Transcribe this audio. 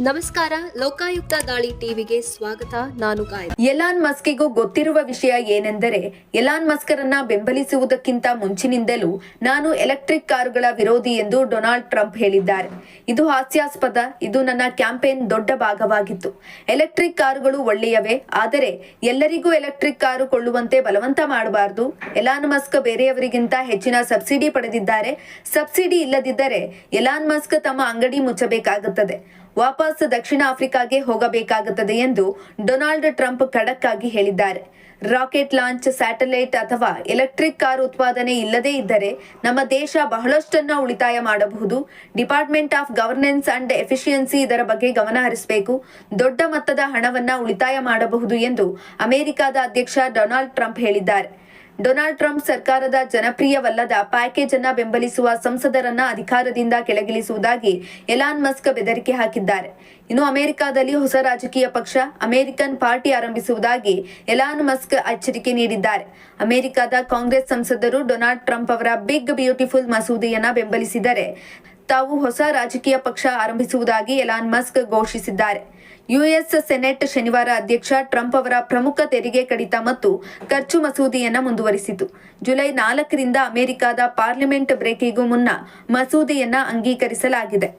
ನಮಸ್ಕಾರ, ಲೋಕಾಯುಕ್ತ ದಾಳಿ ಟಿವಿಗೆ ಸ್ವಾಗತ. ನಾನು ಗಾಯ ಎಲಾನ್ ಮಸ್ಕಿಗೂ ಗೊತ್ತಿರುವ ವಿಷಯ ಏನೆಂದರೆ, ಎಲಾನ್ ಮಸ್ಕರನ್ನ ಬೆಂಬಲಿಸುವುದಕ್ಕಿಂತ ಮುಂಚಿನಿಂದಲೂ ನಾನು ಎಲೆಕ್ಟ್ರಿಕ್ ಕಾರುಗಳ ವಿರೋಧಿ ಎಂದು ಡೊನಾಲ್ಡ್ ಟ್ರಂಪ್ ಹೇಳಿದ್ದಾರೆ. ಇದು ಹಾಸ್ಯಾಸ್ಪದ, ಇದು ನನ್ನ ಕ್ಯಾಂಪೇನ್ ದೊಡ್ಡ ಭಾಗವಾಗಿತ್ತು. ಎಲೆಕ್ಟ್ರಿಕ್ ಕಾರುಗಳು ಒಳ್ಳೆಯವೇ, ಆದರೆ ಎಲ್ಲರಿಗೂ ಎಲೆಕ್ಟ್ರಿಕ್ ಕಾರು ಕೊಳ್ಳುವಂತೆ ಬಲವಂತ ಮಾಡಬಾರದು. ಎಲಾನ್ ಮಸ್ಕ್ ಬೇರೆಯವರಿಗಿಂತ ಹೆಚ್ಚಿನ ಸಬ್ಸಿಡಿ ಪಡೆದಿದ್ದಾರೆ. ಸಬ್ಸಿಡಿ ಇಲ್ಲದಿದ್ದರೆ ಎಲಾನ್ ಮಸ್ಕ್ ತಮ್ಮ ಅಂಗಡಿ ಮುಚ್ಚಬೇಕಾಗುತ್ತದೆ. ವಾಪಸ್ ದಕ್ಷಿಣ ಆಫ್ರಿಕಾಗೆ ಹೋಗಬೇಕಾಗುತ್ತದೆ ಎಂದು ಡೊನಾಲ್ಡ್ ಟ್ರಂಪ್ ಖಡಕ್ ಆಗಿ ಹೇಳಿದ್ದಾರೆ. ರಾಕೆಟ್ ಲಾಂಚ್ ಸ್ಯಾಟಲೈಟ್ ಅಥವಾ ಎಲೆಕ್ಟ್ರಿಕ್ ಕಾರ್ ಉತ್ಪಾದನೆ ಇಲ್ಲದೇ ಇದ್ದರೆ ನಮ್ಮ ದೇಶ ಬಹಳಷ್ಟನ್ನ ಉಳಿತಾಯ ಮಾಡಬಹುದು. Department of governance and efficiency ಇದರ ಬಗ್ಗೆ ಗಮನ ಹರಿಸಬೇಕು. ದೊಡ್ಡ ಮೊತ್ತದ ಹಣವನ್ನ ಉಳಿತಾಯ ಮಾಡಬಹುದು ಎಂದು ಅಮೆರಿಕದ ಅಧ್ಯಕ್ಷ ಡೊನಾಲ್ಡ್ ಟ್ರಂಪ್ ಹೇಳಿದ್ದಾರೆ. ಡೊನಾಲ್ಡ್ ಟ್ರಂಪ್ ಸರ್ಕಾರದ ಜನಪ್ರಿಯವಲ್ಲದ ಪ್ಯಾಕೇಜ್ ಅನ್ನ ಬೆಂಬಲಿಸುವ ಸಂಸದರನ್ನ ಅಧಿಕಾರದಿಂದ ಕೆಳಗಿಳಿಸುವುದಾಗಿ ಎಲಾನ್ ಮಸ್ಕ್ ಬೆದರಿಕೆ ಹಾಕಿದ್ದಾರೆ. ಇನ್ನು ಅಮೆರಿಕದಲ್ಲಿ ಹೊಸ ರಾಜಕೀಯ ಪಕ್ಷ ಅಮೆರಿಕನ್ ಪಾರ್ಟಿ ಆರಂಭಿಸುವುದಾಗಿ ಎಲಾನ್ ಮಸ್ಕ್ ಎಚ್ಚರಿಕೆ ನೀಡಿದ್ದಾರೆ. ಅಮೆರಿಕದ ಕಾಂಗ್ರೆಸ್ ಸಂಸದರು ಡೊನಾಲ್ಡ್ ಟ್ರಂಪ್ ಅವರ ಬಿಗ್ ಬ್ಯೂಟಿಫುಲ್ ಮಸೂದೆಯನ್ನ ಬೆಂಬಲಿಸಿದರೆ ತಾವು ಹೊಸ ರಾಜಕೀಯ ಪಕ್ಷ ಆರಂಭಿಸುವುದಾಗಿ ಎಲಾನ್ ಮಸ್ಕ್ ಘೋಷಿಸಿದ್ದಾರೆ. ಯುಎಸ್ ಸೆನೆಟ್ ಶನಿವಾರ ಅಧ್ಯಕ್ಷ ಟ್ರಂಪ್ ಅವರ ಪ್ರಮುಖ ತೆರಿಗೆ ಕಡಿತ ಮತ್ತು ಖರ್ಚು ಮಸೂದೆಯನ್ನ ಮುಂದುವರಿಸಿತು. ಜುಲೈ ನಾಲ್ಕರಿಂದ ಅಮೆರಿಕದ ಪಾರ್ಲಿಮೆಂಟ್ ಬ್ರೇಕಿಗೂ ಮುನ್ನ ಮಸೂದೆಯನ್ನ ಅಂಗೀಕರಿಸಲಾಗಿದೆ.